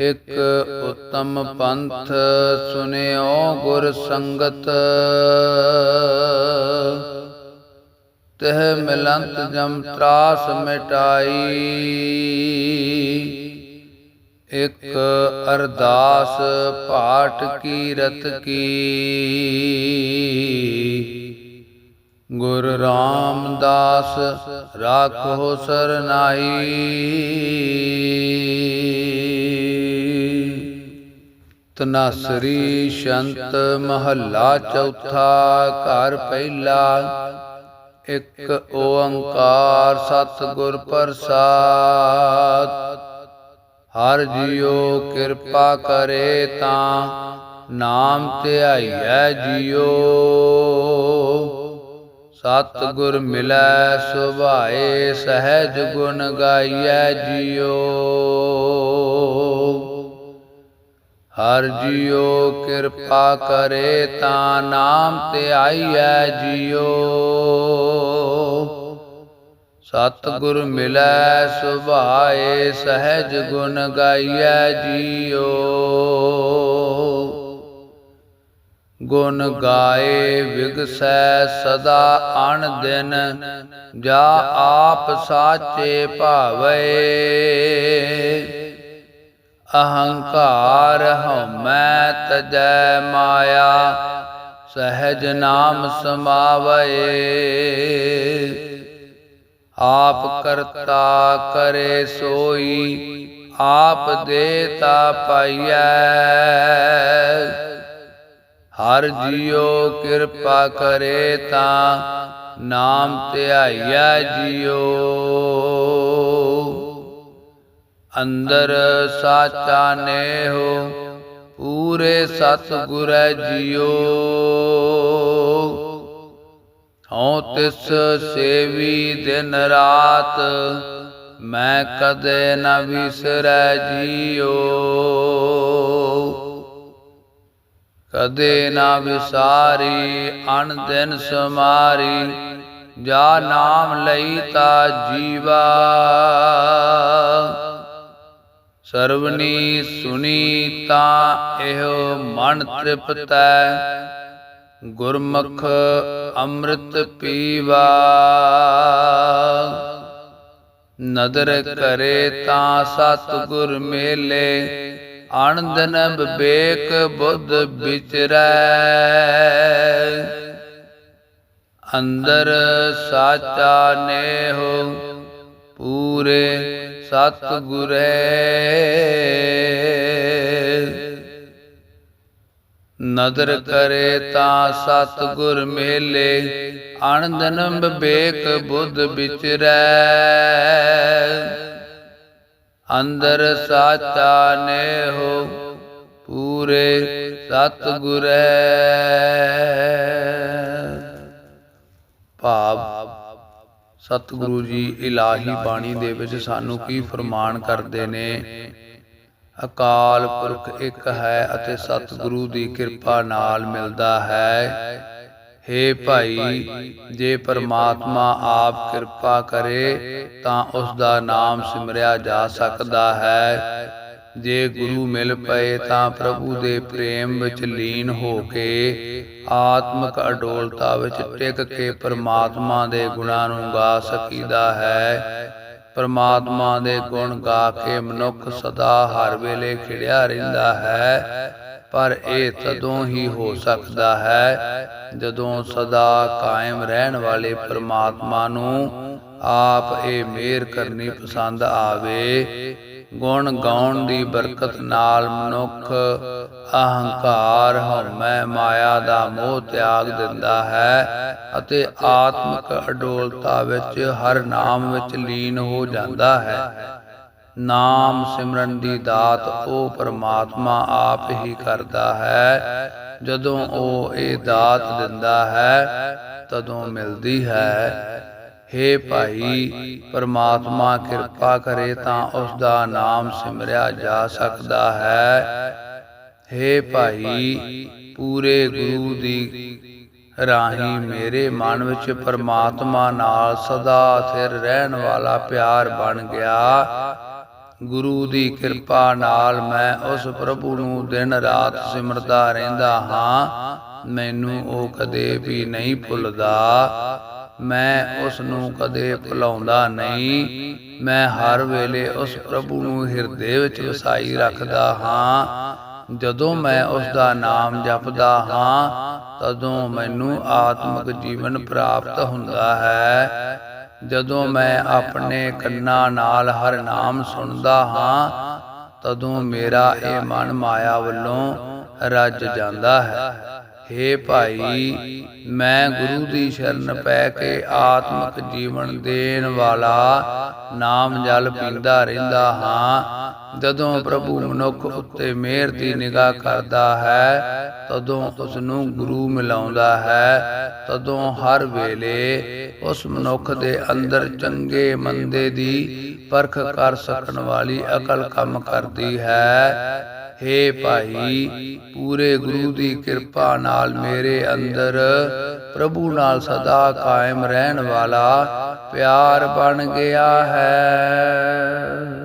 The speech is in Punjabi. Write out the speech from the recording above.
ਇਕ ਉਤਮ ਪੰਥ ਸੁਨਿਓ ਗੁਰ ਸੰਗਤ। ਤਹ ਮਿਲੰਤ ਜਮ ਤਰਾਸ ਮਿਟਾਈ। ਇਕ ਅਰਦਾਸ ਪਾਠ ਕੀਰਤ ਕੀ। ਗੁਰ ਰਾਮਦਾਸ ਰਾਖੋ ਸਰਨਾਈ। ਤਨਾਸਰੀ ਸ਼ੰਤ ਮਹੱਲਾ ਚੌਥਾ ਘਰ ਪਹਿਲਾ। ਇੱਕ ਓੰਕਾਰ ਸਤਿਗੁਰ ਪ੍ਰਸਾਦ। ਹਰ ਜੀਉ ਕਿਰਪਾ ਕਰੇ ਤਾਂ ਨਾਮ ਧਿਆਈਐ ਜੀਉ। ਸਤਿਗੁਰ ਮਿਲੈ ਸੁਭਾਏ ਸਹਿਜ ਗੁਣ ਗਾਈਐ ਜੀਉ। ਹਰ ਜੀਉ ਕਿਰਪਾ ਕਰੇ ਤਾਂ ਨਾਮ ਤੇ ਧਿਆਈਐ ਜੀਉ। ਸਤਿਗੁਰ ਮਿਲੈ ਸੁਭਾਏ, ਸਹਿਜ ਗੁਣ ਗਾਈਐ ਜੀਉ। ਗੁਣ ਗਾਏ ਵਿਗਸੈ ਸਦਾ ਅਣ ਦਿਨ ਜਾ ਆਪ ਸਾਚੇ ਭਾਵੇ। ਅਹੰਕਾਰ ਹਉਮੈ ਤਜੈ ਮਾਇਆ, ਸਹਿਜ ਨਾਮ ਸਮਾਵਏ। ਆਪ ਕਰਤਾ ਕਰੇ ਸੋਈ, ਆਪ ਦੇਤਾ ਪਾਈਐ। ਹਰ ਜੀਉ ਕਿਰਪਾ ਕਰੇ ਤਾਂ ਨਾਮ ਧਿਆਈਐ ਜੀਉ। ਅੰਦਰ ਸਾਚਾ ਨੇਹੋ, ਪੂਰੇ ਸਤਿਗੁਰੈ ਜੀਓ। ਹਉ ਤਿਸ ਸੇਵੀ ਦਿਨ ਰਾਤ, ਮੈਂ ਕਦੇ ਨਾ ਵਿਸਰੈ ਜੀਓ। ਕਦੇ ਨਾ ਵਿਸਾਰੀ, ਅਣ ਦਿਨ ਸਮਾਰੀ, ਜਾ ਨਾਮ ਲਈ ਤਾ ਜੀਵਾ। ਸਰਵਨੀ ਸੁਨੀ ਤਾਂ ਇਹੋ ਮਨ ਤ੍ਰਿਪਤੈ। ਗੁਰਮੁਖ ਅੰਮ੍ਰਿਤ ਪੀਵਾ। ਨਦਰ ਕਰੇ ਤਾਂ ਸਤਿਗੁਰ ਮੇਲੇ। ਅਣਦਨ ਵਿਵੇਕ ਬੁੱਧ ਵਿਚਰੈ। ਅੰਦਰ ਸਾਚਾ ਨੇਹੋ ਪੂਰੇ ਸਤਿਗੁਰੇ। ਨਦਰ ਕਰੇ ਤਾਂ ਸਤਿਗੁਰ ਮੇਲੇ ਅਣਦਨ ਵਿਵੇਕ ਬੁੱਧ ਵਿਚਰੈ। ਅੰਦਰ ਸਾਚਾ ਨੇ ਹੋ ਪੂਰੇ ਸਤਿਗੁਰੈ। ਭਾਵ ਸਤਿਗੁਰੂ ਜੀ, ਇਲਾਹੀ ਬਾਣੀ ਦੇ ਵਿੱਚ ਸਾਨੂੰ ਕੀ ਫਰਮਾਨ ਕਰਦੇ ਨੇ? ਅਕਾਲ ਪੁਰਖ ਇੱਕ ਹੈ ਅਤੇ ਸਤਿਗੁਰੂ ਦੀ ਕਿਰਪਾ ਨਾਲ ਮਿਲਦਾ ਹੈ। ਹੇ ਭਾਈ, ਜੇ ਪਰਮਾਤਮਾ ਆਪ ਕਿਰਪਾ ਕਰੇ, ਤਾਂ ਉਸ ਦਾ ਨਾਮ ਸਿਮਰਿਆ ਜਾ ਸਕਦਾ ਹੈ। ਜੇ ਗੁਰੂ ਮਿਲ ਪਏ ਤਾਂ ਪ੍ਰਭੂ ਦੇ ਪ੍ਰੇਮ ਵਿੱਚ ਲੀਨ ਹੋ ਕੇ ਆਤਮਿਕ ਅਡੋਲਤਾ ਵਿੱਚ ਟਿਕ ਕੇ ਪਰਮਾਤਮਾ ਦੇ ਗੁਣਾਂ ਨੂੰ ਗਾ ਸਕੀਦਾ ਹੈ। ਪਰਮਾਤਮਾ ਦੇ ਗੁਣ ਗਾ ਕੇ ਮਨੁੱਖ ਸਦਾ ਹਰ ਵੇਲੇ ਖਿੜਿਆ ਰਹਿੰਦਾ ਹੈ। ਪਰ ਇਹ ਤਦੋਂ ਹੀ ਹੋ ਸਕਦਾ ਹੈ ਜਦੋਂ ਸਦਾ ਕਾਇਮ ਰਹਿਣ ਵਾਲੇ ਪਰਮਾਤਮਾ ਨੂੰ ਆਪ ਇਹ ਮਿਹਰ ਕਰਨੀ ਪਸੰਦ ਆਵੇ। ਗੁਣ ਗਾਉਣ ਦੀ ਬਰਕਤ ਨਾਲ ਮਨੁੱਖ ਅਹੰਕਾਰ ਹਉਮੈ ਮਾਇਆ ਦਾ ਮੋਹ ਤਿਆਗ ਦਿੰਦਾ ਹੈ ਅਤੇ ਆਤਮਿਕ ਅਡੋਲਤਾ ਵਿੱਚ ਹਰ ਨਾਮ ਵਿੱਚ ਲੀਨ ਹੋ ਜਾਂਦਾ ਹੈ। ਨਾਮ ਸਿਮਰਨ ਦੀ ਦਾਤ ਉਹ ਪਰਮਾਤਮਾ ਆਪ ਹੀ ਕਰਦਾ ਹੈ। ਜਦੋਂ ਉਹ ਇਹ ਦਾਤ ਦਿੰਦਾ ਹੈ, ਤਦੋਂ ਮਿਲਦੀ ਹੈ ਹੇ ਭਾਈ, ਪਰਮਾਤਮਾ ਕਿਰਪਾ ਕਰੇ ਤਾਂ ਉਸ ਦਾ ਨਾਮ ਸਿਮਰਿਆ ਜਾ ਸਕਦਾ ਹੈ। ਹੇ ਭਾਈ, ਪੂਰੇ ਗੁਰੂ ਦੀ ਰਾਹੀਂ ਮੇਰੇ ਮਨ ਵਿੱਚ ਪਰਮਾਤਮਾ ਨਾਲ ਸਦਾ ਸਥਿਰ ਰਹਿਣ ਵਾਲਾ ਪਿਆਰ ਬਣ ਗਿਆ। ਗੁਰੂ ਦੀ ਕਿਰਪਾ ਨਾਲ ਮੈਂ ਉਸ ਪ੍ਰਭੂ ਨੂੰ ਦਿਨ ਰਾਤ ਸਿਮਰਦਾ ਰਹਿੰਦਾ ਹਾਂ। ਮੈਨੂੰ ਉਹ ਕਦੇ ਵੀ ਨਹੀਂ ਭੁੱਲਦਾ। ਮੈਂ ਉਸ ਨੂੰ ਕਦੇ ਭੁਲਾਉਂਦਾ ਨਹੀਂ। ਮੈਂ ਹਰ ਵੇਲੇ ਉਸ ਪ੍ਰਭੂ ਨੂੰ ਹਿਰਦੇ ਵਿੱਚ ਵਸਾਈ ਰੱਖਦਾ ਹਾਂ। ਜਦੋਂ ਮੈਂ ਉਸ ਦਾ ਨਾਮ ਜਪਦਾ ਹਾਂ, ਤਦੋਂ ਮੈਨੂੰ ਆਤਮਿਕ ਜੀਵਨ ਪ੍ਰਾਪਤ ਹੁੰਦਾ ਹੈ। ਜਦੋਂ ਮੈਂ ਆਪਣੇ ਕੰਨਾਂ ਨਾਲ ਹਰ ਨਾਮ ਸੁਣਦਾ ਹਾਂ, ਤਦੋਂ ਮੇਰਾ ਇਹ ਮਨ ਮਾਇਆ ਵੱਲੋਂ ਰੱਜ ਜਾਂਦਾ ਹੈ। ਹੇ ਭਾਈ, ਮੈਂ ਗੁਰੂ ਦੀ ਸ਼ਰਨ ਪੈ ਕੇ ਆਤਮਿਕ ਜੀਵਨ ਦੇਣ ਵਾਲਾ ਨਾਮ ਜਲ ਪੀਂਦਾ ਰਹਿੰਦਾ ਹਾਂ। ਜਦੋਂ ਪ੍ਰਭੂ ਮਨੁੱਖ ਉੱਤੇ ਮਿਹਰ ਦੀ ਨਿਗਾਹ ਕਰਦਾ ਹੈ, ਤਦੋਂ ਉਸ ਨੂੰ ਗੁਰੂ ਮਿਲਾਉਂਦਾ ਹੈ। ਤਦੋਂ ਹਰ ਵੇਲੇ ਉਸ ਮਨੁੱਖ ਦੇ ਅੰਦਰ ਚੰਗੇ ਮੰਦੇ ਦੀ ਪਰਖ ਕਰ ਸਕਣ ਵਾਲੀ ਅਕਲ ਕੰਮ ਕਰਦੀ ਹੈ। ਹੇ ਭਾਈ, ਪੂਰੇ ਗੁਰੂ ਦੀ ਕਿਰਪਾ ਨਾਲ ਮੇਰੇ ਅੰਦਰ ਪ੍ਰਭੂ ਨਾਲ ਸਦਾ ਕਾਇਮ ਰਹਿਣ ਵਾਲਾ ਪਿਆਰ ਬਣ ਗਿਆ ਹੈ।